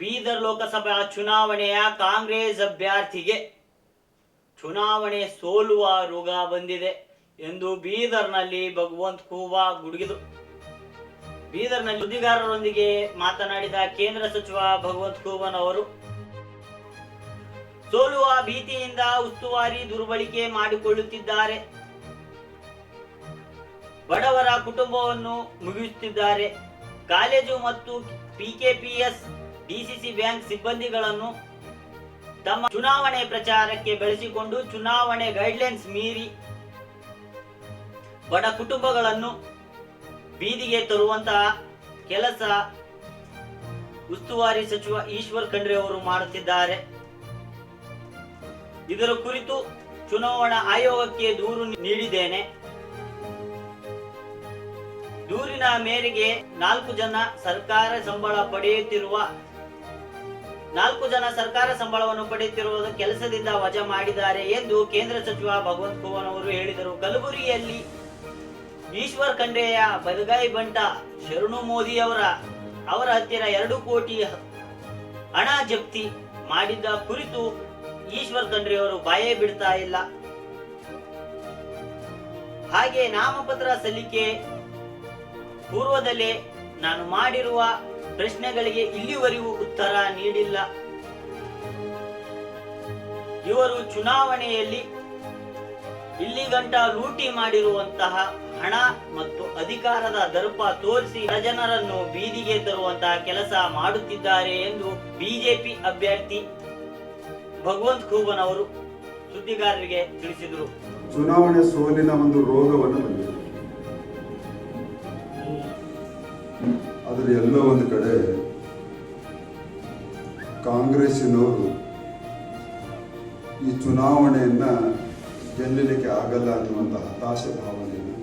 ಬೀದರ್ ಲೋಕಸಭಾ ಚುನಾವಣೆಯ ಕಾಂಗ್ರೆಸ್ ಅಭ್ಯರ್ಥಿಗೆ ಚುನಾವಣೆ ಸೋಲುವ ರೋಗ ಬಂದಿದೆ ಎಂದು ಬೀದರ್ನಲ್ಲಿ ಭಗವಂತ್ ಖೂಬಾ ಗುಡುಗಿದರು. ಬೀದರ್ನಲ್ಲಿ ಸುದ್ದಿಗಾರರೊಂದಿಗೆ ಮಾತನಾಡಿದ ಕೇಂದ್ರ ಸಚಿವ ಭಗವಂತ್ ಖೂಬನ್ ಅವರು ಸೋಲುವ ಭೀತಿಯಿಂದ ಉಸ್ತುವಾರಿ ದುರ್ಬಳಕೆ ಮಾಡಿಕೊಳ್ಳುತ್ತಿದ್ದಾರೆ. ಬಡವರ ಕುಟುಂಬವನ್ನು ಮುಗಿಸುತ್ತಿದ್ದಾರೆ ಕಾಲೇಜು ಮತ್ತು ಪಿಕೆಪಿಎಸ್ ಡಿಸಿಸಿ ಬ್ಯಾಂಕ್ ಸಿಬ್ಬಂದಿಗಳನ್ನು ತಮ್ಮ ಚುನಾವಣೆ ಪ್ರಚಾರಕ್ಕೆ ಬೆಳೆಸಿಕೊಂಡು ಚುನಾವಣೆ ಗೈಡ್ಲೈನ್ಸ್ ಮೀರಿ ಬಡ ಕುಟುಂಬಗಳನ್ನು ಬೀದಿಗೆ ತರುವಂತಹ ಕೆಲಸ ಉಸ್ತುವಾರಿ ಸಚಿವ ಈಶ್ವರ್ ಖಂಡ್ರೆ ಅವರು ಮಾಡುತ್ತಿದ್ದಾರೆ. ಇದರ ಕುರಿತು ಚುನಾವಣಾ ಆಯೋಗಕ್ಕೆ ದೂರು ನೀಡಿದ್ದೇನೆ. ದೂರಿನ ಮೇರೆಗೆ ನಾಲ್ಕು ಜನ ಸರ್ಕಾರ ಸಂಬಳ ಪಡೆಯುತ್ತಿರುವ ನಾಲ್ಕು ಜನ ಸರ್ಕಾರ ಸಂಬಳವನ್ನು ಪಡೆಯುತ್ತಿರುವುದು ಕೆಲಸದಿಂದ ವಜಾ ಮಾಡಿದ್ದಾರೆ ಎಂದು ಕೇಂದ್ರ ಸಚಿವ ಭಗವಂತ್ ಖೂವನ್ ಅವರು ಹೇಳಿದರು. ಕಲಬುರಗಿಯಲ್ಲಿ ಈಶ್ವರ್ ಖಂಡ್ರೆಯ ಬದಗಾಯಿ ಬಂಟ ಶರಣು ಮೋದಿ ಅವರ ಅವರ ಹತ್ತಿರ ಎರಡು ಕೋಟಿ ಹಣ ಜಪ್ತಿ ಮಾಡಿದ್ದ ಕುರಿತು ಈಶ್ವರ್ ಖಂಡ್ರೆ ಅವರು ಬಾಯೇ ಬಿಡ್ತಾ ಇಲ್ಲ. ಹಾಗೆ ನಾಮಪತ್ರ ಸಲ್ಲಿಕೆ ಪೂರ್ವದಲ್ಲೇ ನಾನು ಮಾಡಿರುವ ಪ್ರಶ್ನೆಗಳಿಗೆ ಇಲ್ಲಿವರೆಗೂ ಉತ್ತರ ನೀಡಿಲ್ಲ. ಇವರು ಚುನಾವಣೆಯಲ್ಲಿ ಇಲ್ಲಿ ಗಂಟ ಲೂಟಿ ಮಾಡಿರುವಂತಹ ಹಣ ಮತ್ತು ಅಧಿಕಾರದ ದರ್ಪ ತೋರಿಸಿ ಜನರನ್ನು ಬೀದಿಗೆ ತರುವಂತಹ ಕೆಲಸ ಮಾಡುತ್ತಿದ್ದಾರೆ ಎಂದು ಬಿಜೆಪಿ ಅಭ್ಯರ್ಥಿ ಭಗವಂತ್ ಖೂಬನ್ ಅವರು ಸುದ್ದಿಗಾರರಿಗೆ ತಿಳಿಸಿದರು. ಚುನಾವಣೆ ಸೋಲಿನ ಒಂದು ರೋಗವನ್ನು ಆದರೆ ಎಲ್ಲೋ ಒಂದು ಕಡೆ ಕಾಂಗ್ರೆಸ್ಸಿನವರು ಈ ಚುನಾವಣೆಯನ್ನ ಗೆಲ್ಲಲಿಕ್ಕೆ ಆಗಲ್ಲ ಅನ್ನುವಂಥ ಹತಾಶೆ ಭಾವನೆಯನ್ನು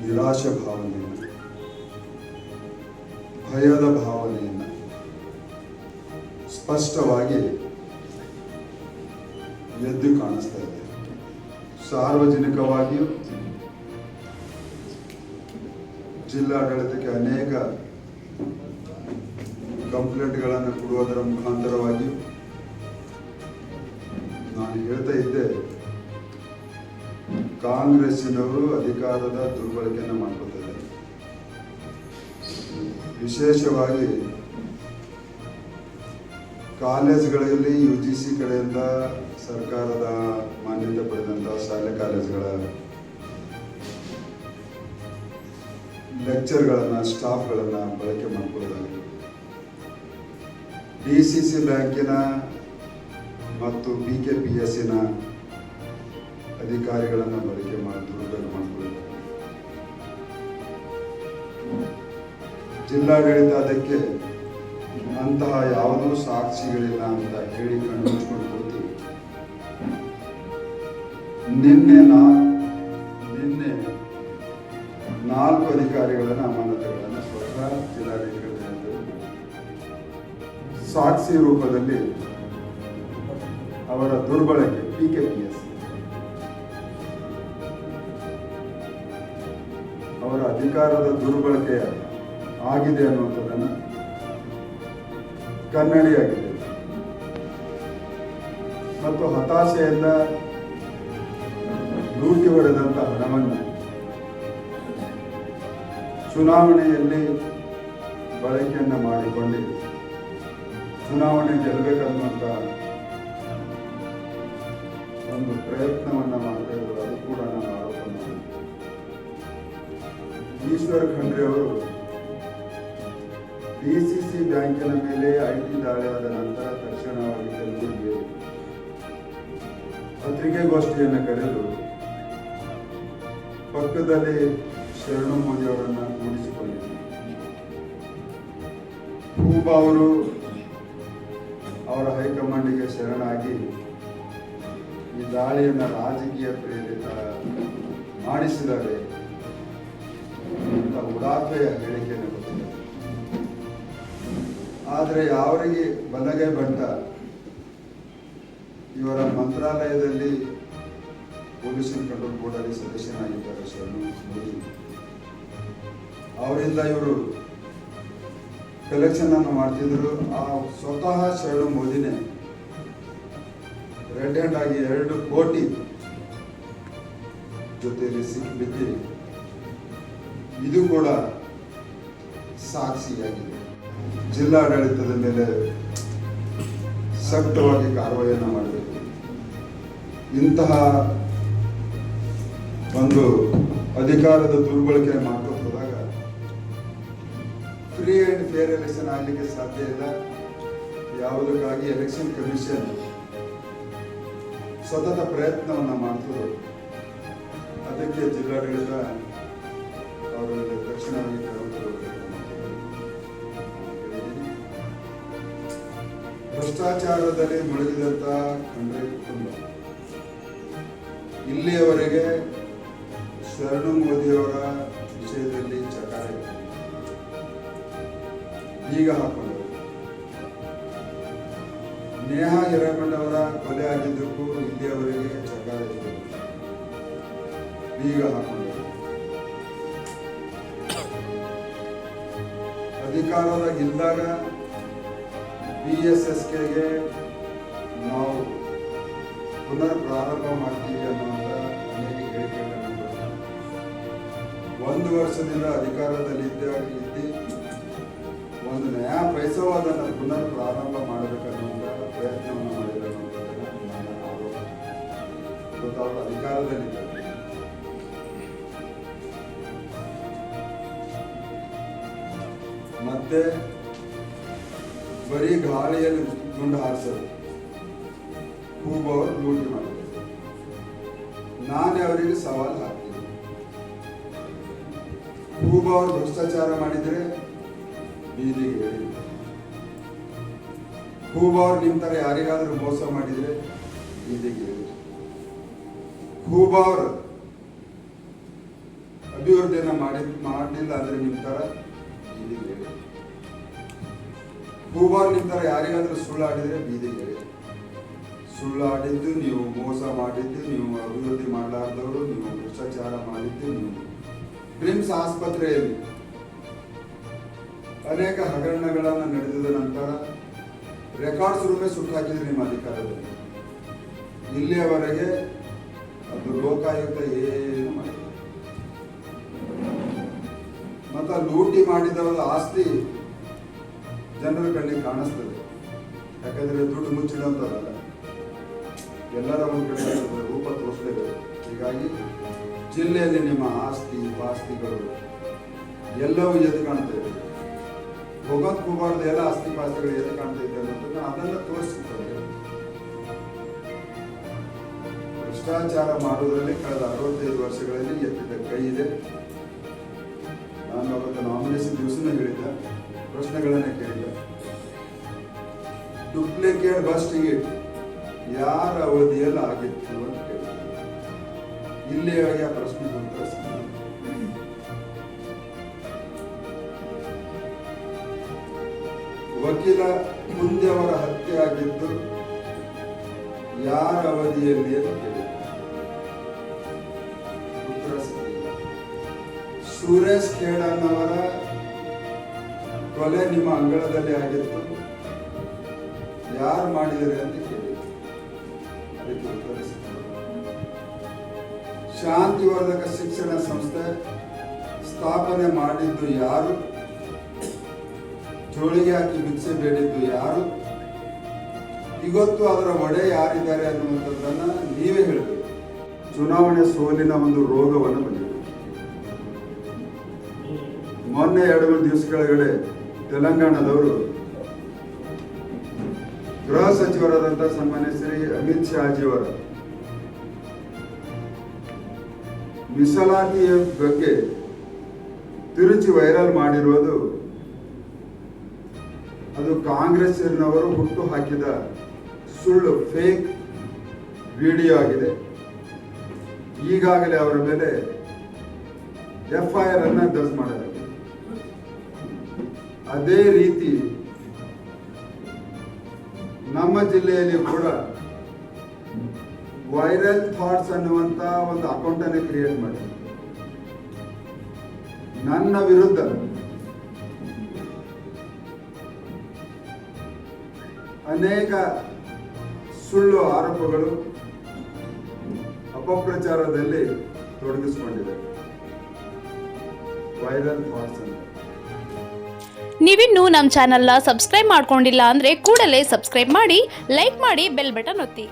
ನಿರಾಶೆ ಭಾವನೆಯನ್ನು ಭಯದ ಭಾವನೆಯನ್ನು ಸ್ಪಷ್ಟವಾಗಿ ಎದ್ದು ಕಾಣಿಸ್ತಾ ಇದೆ. ಸಾರ್ವಜನಿಕವಾಗಿಯೂ ಜಿಲ್ಲಾಡಳಿತಕ್ಕೆ ಅನೇಕ ಕಂಪ್ಲೇಂಟ್ಗಳನ್ನು ಕೊಡುವುದರ ಮುಖಾಂತರವಾಗಿ ನಾನು ಹೇಳ್ತಾ ಇದ್ದೆ, ಕಾಂಗ್ರೆಸ್ಸಿನವರು ಅಧಿಕಾರದ ದುರ್ಬಳಕೆಯನ್ನು ಮಾಡಿಕೊಳ್ತಾರೆ ವಿಶೇಷವಾಗಿ ಕಾಲೇಜ್ಗಳಲ್ಲಿ ಯು ಜಿ ಸಿ ಕಡೆಯಿಂದ ಸರ್ಕಾರದ ಮಾನ್ಯತೆ ಪಡೆದಂಥ ಶಾಲೆ ಕಾಲೇಜುಗಳ ಲೆಕ್ಚರ್ಗಳನ್ನು ಸ್ಟಾಫ್ಗಳನ್ನು ಬಳಕೆ ಮಾಡಿಕೊಳ್ಳಲಾಗಿದೆ ಡಿ ಸಿ ಸಿ ಬ್ಯಾಂಕಿನ ಮತ್ತು ಬಿ ಕೆ ಪಿ ಎಸ್ ಸಿನ ಅಧಿಕಾರಿಗಳನ್ನು ಬಳಕೆ ಮಾಡಿ ದುರುಪಯೋಗ ಮಾಡಿಕೊಳ್ಳಲಾಗಿದೆ ಜಿಲ್ಲಾಡಳಿತ ಅದಕ್ಕೆ ಅಂತಹ ಯಾವುದೂ ಸಾಕ್ಷಿಗಳಿಲ್ಲ ಅಂತ ಹೇಳಿ ಕಣ್ಣು ಕೂತು ನಿನ್ನೆ ನಾ ನಿನ್ನೆ ನಾಲ್ಕು ಅಧಿಕಾರಿಗಳನ್ನು ಅಮಾನತುಗಳನ್ನು ಸ್ವತಃ ಜಿಲ್ಲಾಧಿಕಾರಿಗಳು ಸಾಕ್ಷಿ ರೂಪದಲ್ಲಿ ಅವರ ದುರ್ಬಳಕೆ ಪಿ ಕೆ ಪಿ ಎಸ್ ಅವರ ಅಧಿಕಾರದ ದುರ್ಬಳಕೆ ಆಗಿದೆ ಅನ್ನುವಂಥದ್ದನ್ನು ಕನ್ನಡಿಯಾಗಿದೆ. ಮತ್ತು ಹತಾಶೆಯಿಂದ ಲೂಟಿ ಹೊಡೆದಂಥ ಹಣವನ್ನು ಚುನಾವಣೆಯಲ್ಲಿ ಬಳಕೆಯನ್ನು ಮಾಡಿಕೊಂಡು ಚುನಾವಣೆ ಗೆಲ್ಲಬೇಕನ್ನುವಂಥ ಒಂದು ಪ್ರಯತ್ನವನ್ನು ಮಾಡ್ತಾ ಇದ್ರು ಅದು ಕೂಡ ನಾನು ಆರೋಪ ಮಾಡಿದ್ದೆ ಈಶ್ವರ್ ಖಂಡ್ರೆ ಅವರು ಡಿಸಿಸಿ ಬ್ಯಾಂಕಿನ ಮೇಲೆ ಐ ಟಿ ದಾಳಿ ಆದ ನಂತರ ತಕ್ಷಣವಾಗಿ ಕಲಬುರಗಿ ಪತ್ರಿಕೆಗೋಷ್ಠಿಯನ್ನು ಕರೆದು ಪಕ್ಕದಲ್ಲಿ ಶರಣು ಮೋದಿ ಅವರನ್ನು ಕೂಡಿಸಿಕೊಂಡಿದ್ದರು ಖೂಬ ಅವರು ಅವರ ಹೈಕಮಾಂಡಿಗೆ ಶರಣಾಗಿ ಈ ದಾಳಿಯನ್ನು ರಾಜಕೀಯ ಪ್ರೇರಿತ ಮಾಡಿಸಿದರೆ ಅಂತ ಉಡಾಫೆಯ ಹೇಳಿಕೆಯನ್ನು ಕೊಟ್ಟಿದೆ ಆದರೆ ಯಾವರಿಗೆ ಬಲಗೈ ಬಂಟ ಇವರ ಮಂತ್ರಾಲಯದಲ್ಲಿ ಪೊಲೀಸ್ ಕಂಟ್ರೋಲ್ ಬೋರ್ಡಲ್ಲಿ ಸದಸ್ಯನಾಗಿದ್ದಾರೆ ಶರಣು ಮೋದಿ ಅವರಿಂದ ಇವರು ಕಲೆಕ್ಷನ್ ಅನ್ನು ಮಾಡ್ತಿದ್ರು. ಆ ಸ್ವತಃ ಶರಣು ಮೋದಿನೇ ರೆಡ್ ಹ್ಯಾಂಡ್ ಆಗಿ ಎರಡು ಕೋಟಿ ಜೊತೆಯಲ್ಲಿ ಸಿಕ್ಕಿಬಿದ್ದಿ ಇದು ಕೂಡ ಸಾಕ್ಷಿಯಾಗಿದೆ. ಜಿಲ್ಲಾಡಳಿತದ ಮೇಲೆ ಸಕ್ತವಾಗಿ ಕಾರ್ವಾಯನ್ನು ಮಾಡಬೇಕು ಇಂತಹ ಒಂದು ಅಧಿಕಾರದ ದುರ್ಬಳಕೆ ಮಾಡ್ಕೊಂಡು ಹೋದಾಗ ಫ್ರೀ ಅಂಡ್ ಫೇರ್ ಎಲೆಕ್ಷನ್ ಆಗಲಿಕ್ಕೆ ಸಾಧ್ಯ ಇಲ್ಲ. ಯಾವುದಕ್ಕಾಗಿ ಎಲೆಕ್ಷನ್ ಕಮಿಷನ್ ಸತತ ಪ್ರಯತ್ನವನ್ನು ಮಾಡ್ತದೆ ಅದಕ್ಕೆ ಜಿಲ್ಲಾಡಳಿತ ಅವರಲ್ಲಿ ತಗೊಳ್ಬೇಕು ಭ್ರಷ್ಟಾಚಾರದಲ್ಲಿ ಮುಳುಗಿದಂತ ಖಂಡ್ರೆ ಕುಟುಂಬ. ಇಲ್ಲಿಯವರೆಗೆ ಶರಣು ಮೋದಿಯವರ ವಿಷಯದಲ್ಲಿ ಚಕಾರ ಈಗ ಹಾಕೊಂಡು. ನೇಹಾ ಹಿರೇಮಣ್ಣವರ ಕೊಲೆ ಆಗಿದ್ದಕ್ಕೂ ಇಲ್ಲಿಯವರೆಗೆ ಚಕಾರ ಇದೆ. ಈಗ ಹಾಕೊಂಡು. ಅಧಿಕಾರದ ಇದ್ದಾಗ ಬಿ ಎಸ್ ಎಸ್ ಕೆಗೆ ನಾವು ಪುನರ್ ಪ್ರಾರಂಭ ಮಾಡ್ತೀವಿ ಅನ್ನುವಂಥ ಒಂದು ವರ್ಷದಿಂದ ಅಧಿಕಾರದಲ್ಲಿ ಇದ್ದು ಒಂದು ನಯಾ ಪೈಸವೂ ಅದನ್ನು ಪುನರ್ ಪ್ರಾರಂಭ ಮಾಡಬೇಕನ್ನುವಂಥ ಪ್ರಯತ್ನವನ್ನು ಅನ್ನೋದನ್ನ ನನ್ನ ಮತ್ತೆ ಬರೀ ಗಾಳಿಯಲ್ಲಿ ಗುಂಡು ಹಾರಿಸೋದು. ಹೂಬವರು ಲೂಟಿ ನಾನೇ ಅವರಿಗೆ ಸವಾಲು ಹಾಕ್ತೀನಿ. ಹೂಬವರು ಭ್ರಷ್ಟಾಚಾರ ಮಾಡಿದರೆ ಬೀದಿಗೆ ಹೇಳಿ ಹೂಬವರು ನಿಮ್ಮ ತರ ಯಾರಿಗಾದರೂ ಮೋಸ ಮಾಡಿದರೆ ಬೀದಿಗೆ ಹೇಳಿ ಹೂಬವರು ಅಭಿವೃದ್ಧಿಯನ್ನು ಮಾಡಿ, ಮಾಡಲಿಲ್ಲ ಅಂದರೆ ನಿಮ್ಮ ತರ ಬೀದಿಗೆ ಹೇಳಿ ಹೂಬಾರ್ ನಿಮ್ಮ ತರ ಯಾರಿಗಾದ್ರೂ ಸುಳ್ಳಾಡಿದರೆ ಬೀದಿಗೆ ಹೇಳಿ ಸುಳ್ಳಾಡಿದ್ದು ನೀವು ಮೋಸ ಮಾಡಿದ್ದು ನೀವು ಅಭಿವೃದ್ಧಿ ಮಾಡಲಾರ್ದವರು, ನೀವು ಭ್ರಷ್ಟಾಚಾರ ಮಾಡಿದ್ದು ನೀವು ಬ್ರಿಮ್ಸ್ ಆಸ್ಪತ್ರೆಯಲ್ಲಿ ಅನೇಕ ಹಗರಣಗಳನ್ನು ನಡೆದಿದ ನಂತರ ರೆಕಾರ್ಡ್ಸ್ ರೂಪೇ ಸುಟ್ಟು ಹಾಕಿದ್ರಿ ನಿಮ್ಮ ಅಧಿಕಾರದಲ್ಲಿ. ಇಲ್ಲಿಯವರೆಗೆ ಅದು ಲೋಕಾಯುಕ್ತ ಏನು ಮಾಡಿಲ್ಲ. ಮತ್ತು ಲೂಟಿ ಮಾಡಿದವರ ಆಸ್ತಿ ಜನರ ಕಣ್ಣಿಗೆ ಕಾಣಿಸ್ತದೆ. ಯಾಕಂದ್ರೆ ದುಡ್ಡು ಮುಚ್ಚಿಡುವಂಥದ್ದಲ್ಲ ಎಲ್ಲರ ಒಂದು ಕಡೆ ರೂಪ ತೋರಿಸಲೇಬೇಕು. ಹೀಗಾಗಿ ಜಿಲ್ಲೆಯಲ್ಲಿ ನಿಮ್ಮ ಆಸ್ತಿ ಪಾಸ್ತಿಗಳು ಎಲ್ಲವೂ ಎದ್ದು ಕಾಣ್ತೇವೆ ಹೋಗೋದ್ ಕೂಬಾರ್ದು ಎಲ್ಲ ಆಸ್ತಿ, ಪಾಸ್ತಿಗಳು ಎದ್ದು ಕಾಣ್ತೈತೆ ಅನ್ನೋದನ್ನ ಅದನ್ನ ತೋರಿಸ್ತಾರೆ ಭ್ರಷ್ಟಾಚಾರ ಮಾಡುವುದರಲ್ಲಿ ಕಳೆದ ಅರವತ್ತೈದು ವರ್ಷಗಳಲ್ಲಿ ಎತ್ತಿದ ಕೈ ಇದೆ. ನಾನು ಅವತ್ತು ನಾಮಿನೇಷನ್ ದಿವಸನೇ ಹೇಳಿದ್ದೆ. ಪ್ರಶ್ನೆಗಳನ್ನ ಕೇಳಿದ್ದೆ. ಡುಪ್ಲಿಕೇಟ್ ಬಸ್ ಟಿಕೆಟ್ ಯಾರ ಅವಧಿಯಲ್ಲಿ ಆಗಿತ್ತು ಅಂತ ಆಗಿ ಇಲ್ಲಿಯವರೆಗೆ ಆ ಪ್ರಶ್ನೆ ಉತ್ತರ ವಕೀಲ ವಕೀಲ ಮುಂದೆಯವರ ಹತ್ಯೆ ಆಗಿದ್ದು ಯಾರ ಅವಧಿಯಲ್ಲಿ ಸುರೇಶ್ ಖೇಡನ್ನವರ ಕೊಲೆ ನಿಮ್ಮ ಅಂಗಳದಲ್ಲಿ ಆಗಿತ್ತು. ಯಾರು ಮಾಡಿದರೆ ಅಂತ ಕೇಳಿ ಅದಕ್ಕೆ ಉತ್ತರ ಸಿಕ್ಕಿಲ್ಲ. ಶಾಂತಿವರ್ಧಕ ಶಿಕ್ಷಣ ಸಂಸ್ಥೆ ಸ್ಥಾಪನೆ ಮಾಡಿದ್ದು ಯಾರು? ಜೋಳಿಗೆ ಹಾಕಿ ಭಿಕ್ಷೆ ಬೇಡಿದ್ದು ಯಾರು? ಇವತ್ತು ಅದರ ಒಡೆ ಯಾರಿದ್ದಾರೆ ಅನ್ನುವಂಥದ್ದನ್ನ ನೀವೇ ಹೇಳಬೇಕು. ಚುನಾವಣೆ ಸೋಲಿನ ಒಂದು ರೋಗವನ್ನು ಬಂದಿದೆ. ಮೊನ್ನೆ ಎರಡು ಮೂರು ದಿವಸ ಕೆಳಗಡೆ ತೆಲಂಗಾಣದವರು ಗೃಹ ಸಚಿವರಾದಂಥ ಸನ್ಮಾನ್ಯ ಶ್ರೀ ಅಮಿತ್ ಶಾಜಿಯವರ ಮೀಸಲಾತಿಯ ಬಗ್ಗೆ ತಿರುಚಿ ವೈರಲ್ ಮಾಡಿರುವುದು ಅದು ಕಾಂಗ್ರೆಸ್ಸಿನವರು ಹುಟ್ಟು ಹಾಕಿದ ಸುಳ್ಳು ಫೇಕ್ ವಿಡಿಯೋ ಆಗಿದೆ. ಈಗಾಗಲೇ ಅವರ ಮೇಲೆ ಎಫ್ ಐ ಆರ್ ಅನ್ನ ದರ್ಜ್ ಮಾಡಿದೆ ಅದೇ ರೀತಿ ನಮ್ಮ ಜಿಲ್ಲೆಯಲ್ಲಿ ಕೂಡ ವೈರಲ್ ಥಾಟ್ಸ್ ಅನ್ನುವಂತ ಒಂದು ಅಕೌಂಟ್ ಅನ್ನು ಕ್ರಿಯೇಟ್ ಮಾಡಿ ನನ್ನ ವಿರುದ್ಧ. ಅನೇಕ ಸುಳ್ಳು ಆರೋಪಗಳು ಅಪಪ್ರಚಾರದಲ್ಲಿ ತೊಡಗಿಸಿಕೊಂಡಿದೆ. ವೈರಲ್ ಥಾಟ್ಸ್ ಅಂತ ನೀವಿನ್ನೂ ನಮ್ಮ ಚಾನಲ್ನ ಸಬ್ಸ್ಕ್ರೈಬ್ ಮಾಡ್ಕೊಂಡಿಲ್ಲ ಅಂದರೆ ಕೂಡಲೇ ಸಬ್ಸ್ಕ್ರೈಬ್ ಮಾಡಿ ಲೈಕ್ ಮಾಡಿ ಬೆಲ್ ಬಟನ್ ಒತ್ತಿ.